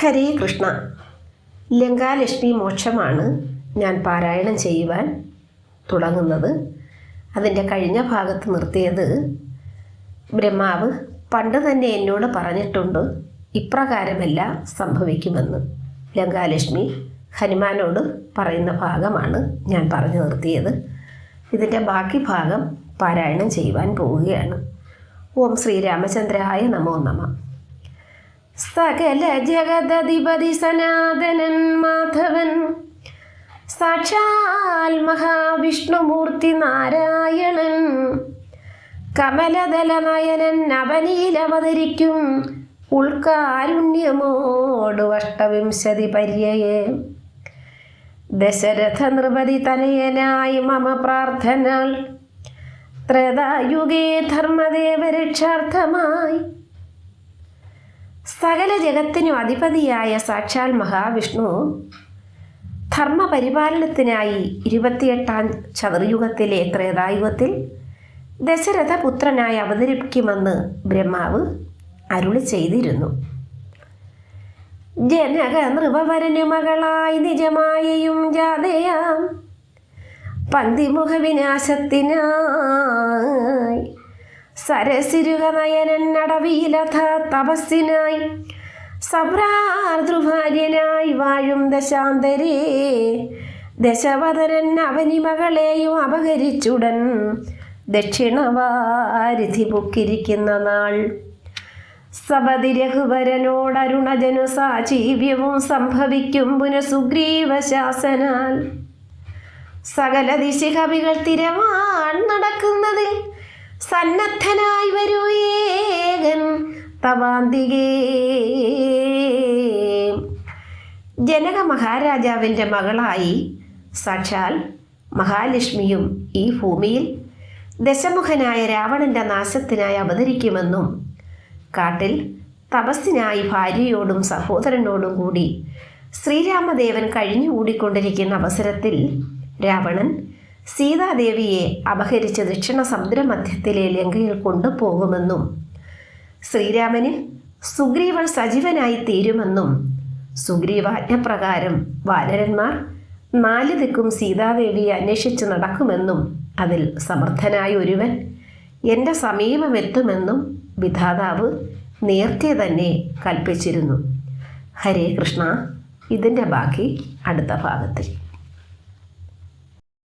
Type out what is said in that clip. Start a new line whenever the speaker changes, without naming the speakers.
ഹരേ കൃഷ്ണ. ലങ്കാലക്ഷ്മി മോക്ഷമാണ് ഞാൻ പാരായണം ചെയ്യുവാൻ തുടങ്ങുന്നത്. അതിന്റെ കഴിഞ്ഞ ഭാഗത്ത് നിർത്തിയത് ബ്രഹ്മാവ് പണ്ട് തന്നെ എന്നോട് പറഞ്ഞിട്ടുണ്ട് ഇപ്രകാരമല്ല സംഭവിക്കുമെന്ന്. ലങ്കാലക്ഷ്മി ഹനുമാനോട് പറയുന്ന ഭാഗമാണ് ഞാൻ പറഞ്ഞു നിർത്തിയത്. ഇതിന്റെ ബാക്കി ഭാഗം പാരായണം ചെയ്യുവാൻ പോവുകയാണ്. ഓം ശ്രീരാമചന്ദ്രായ നമോ നമ. സകല ജഗതധിപതി സനാതനൻ മാധവൻ. സാക്ഷാൽ മഹാവിഷ്ണുമൂർത്തി നാരായണൻ. കമലദല നയനൻ അവനിയിലവതരിക്കും ഉൾക്കാരുണ്യമോട് അഷ്ടവിംശതി പര്യയെ. ദശരഥ നൃപതി തനയനായി മമ പ്രാർത്ഥന ത്രേതായുഗേ ധർമ്മദേവരക്ഷാർത്ഥമായി സകല ജഗത്തിനും അധിപതിയായ സാക്ഷാൽ മഹാവിഷ്ണു ധർമ്മപരിപാലനത്തിനായി ഇരുപത്തിയെട്ടാം ചതുർയുഗത്തിലെ ത്രേതായുഗത്തിൽ ദശരഥപുത്രനായി അവതരിപ്പിക്കുമെന്ന് ബ്രഹ്മാവ് അരുളി ചെയ്തിരുന്നു. ജനക നൃപവരനുമകളായി നിജമായയും ജാതയാം. പന്തിമുഖ വിനാശത്തിനായി സരസിരുക നയനൻ അടവിയിലഥ തപസ്സിനായി. സഭ്രാതൃഭാര്യനായി വാഴും ദശാന്തരേ. ദശവദനൻ അവനി മകളെയും അപഹരിച്ചുടൻ ദക്ഷിണവാരിധി പൊക്കിരിക്കുന്ന നാൾ. സപതി രഘുവരനോടരുണജനു സാജീവ്യവും സംഭവിക്കും പുനഃസുഗ്രീവശാസനാൽ. സകല ദിശ കവികൾ തിരവാൻ നടക്കുന്നതിൽ സന്നദ്ധനായി വരൂ ഏകൻ ജനക മഹാരാജാവിന്റെ മകളായി സാക്ഷാൽ മഹാലക്ഷ്മിയും ഈ ഭൂമിയിൽ ദശമുഖനായ രാവണന്റെ നാശത്തിനായി അവതരിക്കുമെന്നും കാട്ടിൽ തപസ്സിനായി ഭാര്യയോടും സഹോദരനോടും കൂടി ശ്രീരാമദേവൻ കഴിഞ്ഞുകൂടിക്കൊണ്ടിരിക്കുന്ന അവസരത്തിൽ രാവണൻ സീതാദേവിയെ അപഹരിച്ച് ദക്ഷിണ സമുദ്രമധ്യത്തിലെ ലങ്കയിൽ കൊണ്ടുപോകുമെന്നും ശ്രീരാമന് സുഗ്രീവൻ സജീവനായി തീരുമെന്നും സുഗ്രീവാജ്ഞപ്രകാരം വാനരന്മാർ നാല് ദിക്കും സീതാദേവിയെ അന്വേഷിച്ച് നടക്കുമെന്നും അതിൽ സമർത്ഥനായ ഒരുവൻ എന്റെ സമീപമെത്തുമെന്നും വിധാതാവ് നേരത്തെ തന്നെ കൽപ്പിച്ചിരുന്നു. ഹരേ കൃഷ്ണ ഇതിന്റെ ബാക്കി അടുത്ത ഭാഗത്തിൽ.